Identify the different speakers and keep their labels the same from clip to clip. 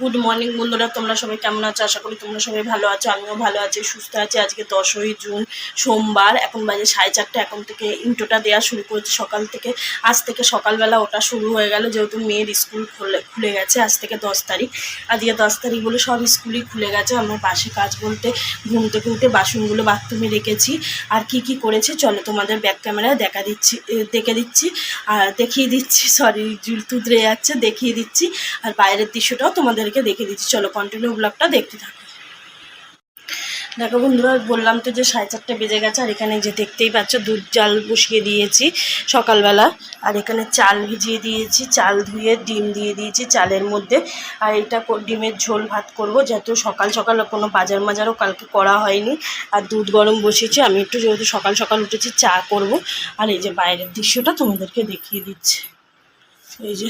Speaker 1: Good morning বন্ধুরা, তোমরা সবাই কেমন আছো? আশা করি তোমরা সবাই ভালো আছো, আমিও ভালো আছি, সুস্থ আছি। আজকে দশই জুন, সোমবার, এখন বাজে সাড়ে চারটে, এখন থেকে ইন্টোটা দেওয়া শুরু করেছে সকাল থেকে। আজ থেকে সকালবেলা ওটা শুরু হয়ে গেল, যেহেতু মেয়ের স্কুল খুলে খুলে গেছে আজ থেকে দশ তারিখ। আজকে দশ তারিখ বলে সব স্কুলই খুলে গেছে। আমার পাশে কাজ বলতে ঘুমতে ঘুমতে বাসনগুলো বাথরুমে রেখেছি। আর কি কি করেছে চলো তোমাদের ব্যাক ক্যামেরায় দেখা দিচ্ছি দেখে দিচ্ছি। আর দেখিয়ে দিচ্ছি সরি জুল তুদরে যাচ্ছে, দেখিয়ে দিচ্ছি। আর বাইরের দৃশ্যটাও তোমাদেরকে দেখে দিচ্ছি। চলো কন্টিনিউ ব্লগটা দেখতে থাকো। দেখো বন্ধুরা, বললাম তো যে সাড়ে চারটে বেজে গেছে, আর এখানে যে দেখতেই পাচ্ছ দুধ জাল বসিয়ে দিয়েছি সকালবেলা। আর এখানে চাল ভিজিয়ে দিয়েছি, চাল ধুয়ে, ডিম দিয়ে দিয়েছি চালের মধ্যে। আর এটা ডিমের ঝোল ভাত করব, যেহেতু সকাল সকাল কোনো বাজার মাজারও কালকে করা হয়নি। আর দুধ গরম বসিয়েছি আমি একটু যেহেতু সকাল সকাল উঠেছি চা করব। আর এই যে বাইরের দৃশ্যটা তোমাদেরকে দেখিয়ে দিচ্ছি। এই যে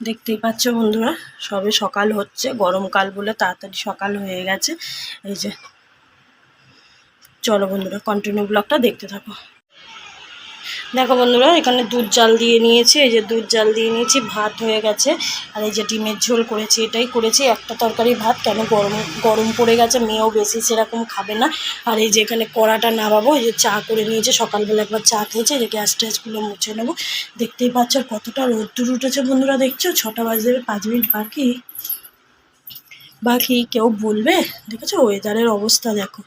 Speaker 1: দেখতেই পাচ্ছ বন্ধুরা, সবে সকাল হচ্ছে গরমকাল বলে তাড়াতাড়ি সকাল হয়ে গেছে। এই যে, চলো বন্ধুরা কন্টিনিউ ব্লগটা দেখতে থাকো। দেখো বন্ধুরা, এখানে দুধ জাল দিয়ে নিয়েছি, এই যে দুধ জাল দিয়ে নিয়েছি, ভাত হয়ে গেছে। আর এই যে ডিমের ঝোল করেছি, এটাই করেছি। একটা তরকারি ভাত, কেন গরম গরম পড়ে গেছে, মেয়েও বেশি সেরকম খাবে না। আর এই যে এখানে কড়াটা নামাবো, এই যে চা করে নিয়েছে, সকালবেলা একবার চা খেয়েছে যে গ্যাস ট্যাসগুলো মুছে নেব। দেখতেই পাচ্ছ আর কতটা রোদ্দুর উঠেছে বন্ধুরা, দেখছ? ছটা বাজে পাঁচ মিনিট বাকি। বাকি কেউ বলবে? দেখেছ? ওয়েদারের অবস্থা দেখো।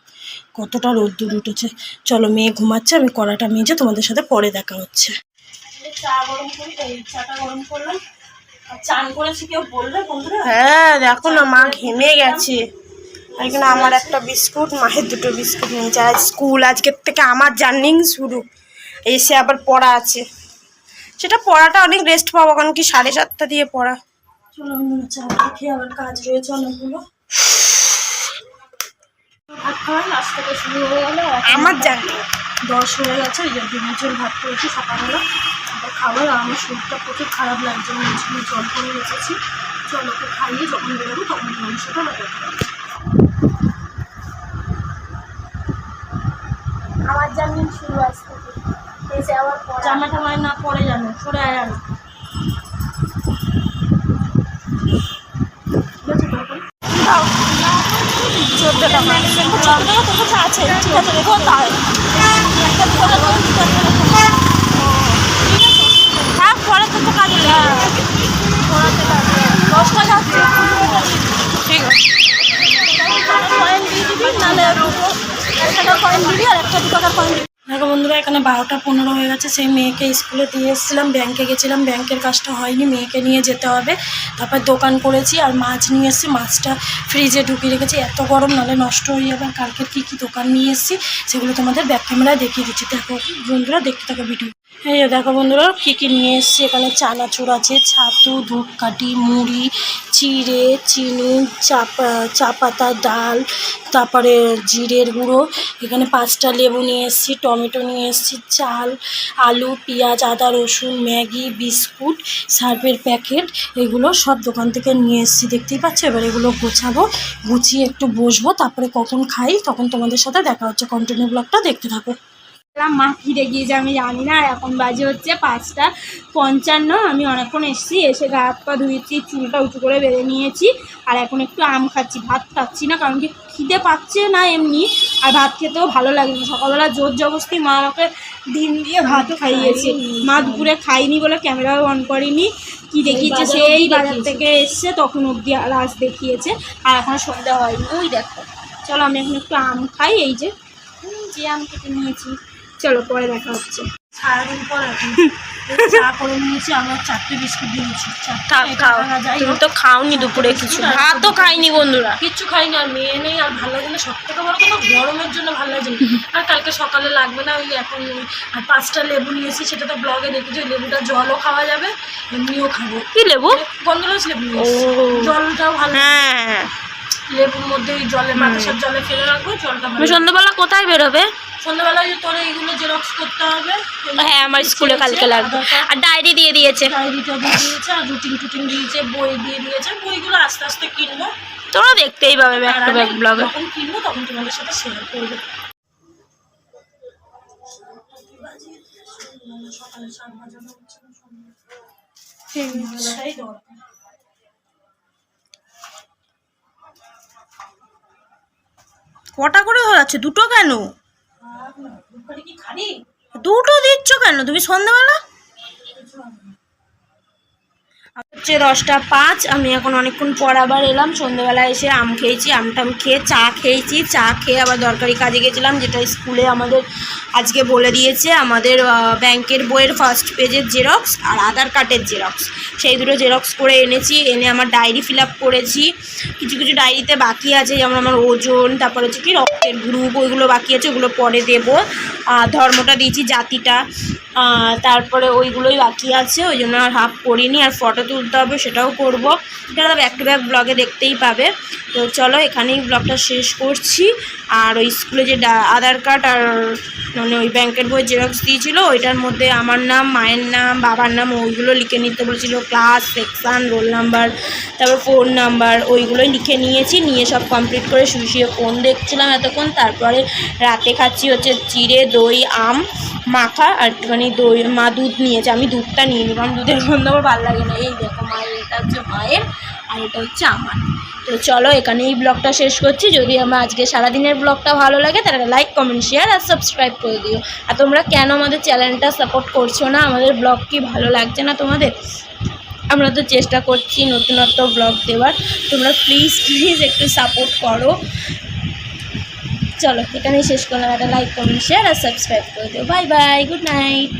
Speaker 1: কতটা রোদ্দুর উঠেছে। চলো মেয়ে ঘুমাচ্ছে আমি কড়াটা মেজে তোমাদের সাথে পরে দেখা হচ্ছে। চা গরম করি চাটা গরম করলাম। চান করেছি কেউ বলবে বন্ধুরা?
Speaker 2: হ্যাঁ দেখো না মা ঘেমে গেছে। এখানে আমার একটা বিস্কুট মায়ের দুটো বিস্কুট নিয়েছে। আর স্কুল আজকের থেকে আমার জার্নিং শুরু। এসে আবার পড়া আছে। সেটা পড়াটা অনেক রেস্ট পাবো কারণ কি সাড়ে সাতটা দিয়ে পড়া।
Speaker 1: চলো চা খেয়ে আবার কাজ রয়েছে অনেকগুলো। ভাত খাওয়াই আজ থেকে শুরু হয়ে গেলো
Speaker 2: আমার জার্নি
Speaker 1: দশ হয়ে গেছে ওই ডিমের ঝোল ভাত করেছি সকালবেলা। আবার খাবার আর আমার শরীরটা প্রচুর খারাপ লাগছে আমি জল করে রেখেছি। চলো ওকে খাইয়ে যখন বেরোবো তখন সাথে আবার
Speaker 2: আমার জার্নি শুরু আজ থেকে। এসে আবার
Speaker 1: জামা টামায় না পরে জানো সরে আয় আর
Speaker 2: চোদ্দ টাকা।
Speaker 1: আছে ঠিক আছে দেখো তার
Speaker 2: হ্যাঁ পরে তো তো কাজে
Speaker 1: দশটা যাচ্ছে
Speaker 2: ঠিক আছে।
Speaker 1: কয়েন দিয়ে দিবি, নাহলে একটা কয়েন দিবি আর একটা দু টাকার কয়েন দিবি। দেখো বন্ধুরা, এখানে বারোটা পনেরো হয়ে গেছে। সেই মেয়েকে স্কুলে দিয়ে এসেছিলাম, ব্যাংকে গেছিলাম। ব্যাংকের কাজটা হয়নি, মেয়েকে নিয়ে যেতে হবে। তারপর দোকান করেছি আর মাছ নিয়ে এসেছি। মাছটা ফ্রিজে ঢুকিয়ে রেখেছি। এত গরম নালে নষ্ট হয়ে যাবে। আর কালকের কী কী দোকান নিয়ে এসেছি, সেগুলো তোমাদের ব্যাক ক্যামেরায় দেখিয়ে দিচ্ছি। দেখো বন্ধুরা, দেখতে থাকো ভিডিও এই দেখো বন্ধুরা, কী কী নিয়ে এসেছি? এখানে চানাচুর আছে, ছাতু, ধূপকাঠি, মুড়ি, চিড়ে, চিনি, চাপা চা পাতা ডাল, তারপরে জিরের গুঁড়ো। এখানে পাঁচটা লেবু নিয়ে এসেছি, টমেটো নিয়ে এসেছি, চাল, আলু, পেঁয়াজ, আদা, রসুন, ম্যাগি, বিস্কুট সার্ফের প্যাকেট। এগুলো সব দোকান থেকে নিয়ে এসেছি, দেখতেই পাচ্ছ? এবার এগুলো গোছাবো, গুছিয়ে একটু বসবো, তারপরে কখন খাই তখন তোমাদের সাথে দেখা হচ্ছে। কন্টিনিউ ব্লগটা দেখতে থাকো।
Speaker 3: বললাম, মা ফিরে গিয়েছে আমি জানি না আর এখন বাজে হচ্ছে পাঁচটা পঞ্চান্ন আমি অনেকক্ষণ এসেছি এসে গা হাত পা ধুয়েছি চুলটা উঁচু করে বেঁধে নিয়েছি আর এখন একটু আম খাচ্ছি ভাত খাচ্ছি না কারণ কি খিদে পাচ্ছে না এমনি আর ভাত খেতেও ভালো লাগে না। সকালবেলা জোর জবস্তি মা আমাকে দিন দিয়ে ভাত খাইয়েছে। মা দুপুরে খাইনি বলে ক্যামেরাও অন করিনি কি দেখিয়েছে সেই বাজার থেকে এসছে তখন অবধি লাস্ট দেখিয়েছে আর এখন সন্ধ্যা হয়নি। ওই দেখো চলো আমি এখন একটু আম খাই এই যে যে আম কেটে নিয়েছি। চলো পরে দেখা হচ্ছে।
Speaker 1: সারাদিন পর এখন। চা করে নিয়েছি আমার চারটে বিস্কুট দিয়েছি
Speaker 2: তুমি তো খাওনি দুপুরে কিছু। ভাতও খাইনি বন্ধুরা।
Speaker 1: কিচ্ছু খাইনি আর মেয়ে নেই আর ভালো লাগে না। সব থেকে বড় কথা গরমের জন্য ভালো আর কালকে সকালে লাগবে না ওই এখন আর পাঁচটা লেবু নিয়েছি সেটা তো ব্লগে দেখেছি ওই লেবুটা জলও খাওয়া যাবে এমনিও খাব।
Speaker 2: কি লেবু?
Speaker 1: গন্ধরাজ লেবু। জলটাও ভালো
Speaker 2: হ্যাঁ।
Speaker 1: লেবুর মধ্যে ওই জলে বাতাসের জলে ফেলে রাখব জলটা
Speaker 2: সন্ধ্যাবেলা কোথায় বেরোবে?
Speaker 1: সন্ধ্যাবেলায় তোর এইগুলো জেরক্স করতে হবে
Speaker 2: হ্যাঁ আমার স্কুলে কালকে লাগবে। আর ডায়েরি দিয়ে দিয়েছে।
Speaker 1: ডায়েরিটা দিয়ে দিয়েছে আর রুটিন টুটিন দিয়েছে বই দিয়ে দিয়েছে বইগুলো আস্তে আস্তে কিনবো।
Speaker 2: তোমরা দেখতেই পাবে ব্যাক টু ব্লগে।
Speaker 1: যখন কিনবো তখন তোমাদের সাথে শেয়ার করব।
Speaker 2: কটা করে ধরাচ্ছে দুটো কেন? দুটো দিচ্ছ কেন? তুমি সন্ধ্যাবেলা? হচ্ছে দশটা পাঁচ, আমি এখন অনেকক্ষণ পর আবার এলাম। সন্ধ্যেবেলা এসে আম খেয়েছি, আমটাম খেয়ে চা খেয়েছি। চা খেয়ে আবার দরকারি কাজে গেছিলাম, যেটা স্কুলে আমাদের আজকে বলে দিয়েছে। আমাদের ব্যাংকের বইয়ের ফার্স্ট পেজের জেরক্স আর আধার কার্ডের জেরক্স সেই দুটো জেরক্স করে এনেছি, এনে আমার ডায়েরি ফিল করেছি। কিছু কিছু ডায়েরিতে বাকি আছে, যেমন আমার ওজন, তারপর হচ্ছে কি রক্তের গ্রুপ ওইগুলো বাকি আছে, ওগুলো পরে দেবো। ধর্মটা দিয়েছি জাতিটা। তারপরে ওইগুলোই বাকি আছে, ওই জন্য আর হাফ করিনি, আর ফটো তুলতে হবে সেটাও করব। সেটা ব্যাক টু ব্যাক ব্লগে দেখতেই পাবে। তো চলো এখানেই ব্লগটা শেষ করছি। আর ওই স্কুলে যে আধার কার্ড আর মানে ওই ব্যাংকের বই জেরক্স দিয়েছিল, ওইটার মধ্যে আমার নাম, মায়ের নাম, বাবার নাম, ওইগুলো লিখে নিতে বলেছিল। ক্লাস সেকশান রোল নাম্বার তারপর ফোন নাম্বার ওইগুলোই লিখে নিয়েছি। নিয়ে সব কমপ্লিট করে শুয়ে শুয়ে ফোন দেখছিলাম এতক্ষণ। তারপরে রাতে খাচ্ছি হচ্ছে চিড়ে দই, আম। মাখা আর একটুখানি দই, মা দুধ নিয়েছে, আমি দুধটা নিয়ে নিই কারণ দুধের গন্ধ আমার ভালো লাগে না। এই দেখো মায়ের এটা হচ্ছে মায়ের আর এটা হচ্ছে আমার। তো চলো, এখানে এই ব্লগটা শেষ করছি। যদি আমার আজকে সারাদিনের ব্লগটা ভালো লাগে, তাহলে লাইক কমেন্ট শেয়ার আর সাবস্ক্রাইব করে দিও। আর তোমরা কেন আমাদের চ্যানেলটা সাপোর্ট করছ না? আমাদের ব্লগ কি ভালো লাগছে না তোমাদের? আমরা তো চেষ্টা করছি নতুনত্ব ব্লগ দেওয়ার। তোমরা প্লিজ প্লিজ একটু সাপোর্ট করো। চলো, এখানেই শেষ করলাম। একটা লাইক কমেন্ট শেয়ার আর সাবস্ক্রাইব করে দিও। Bye bye good night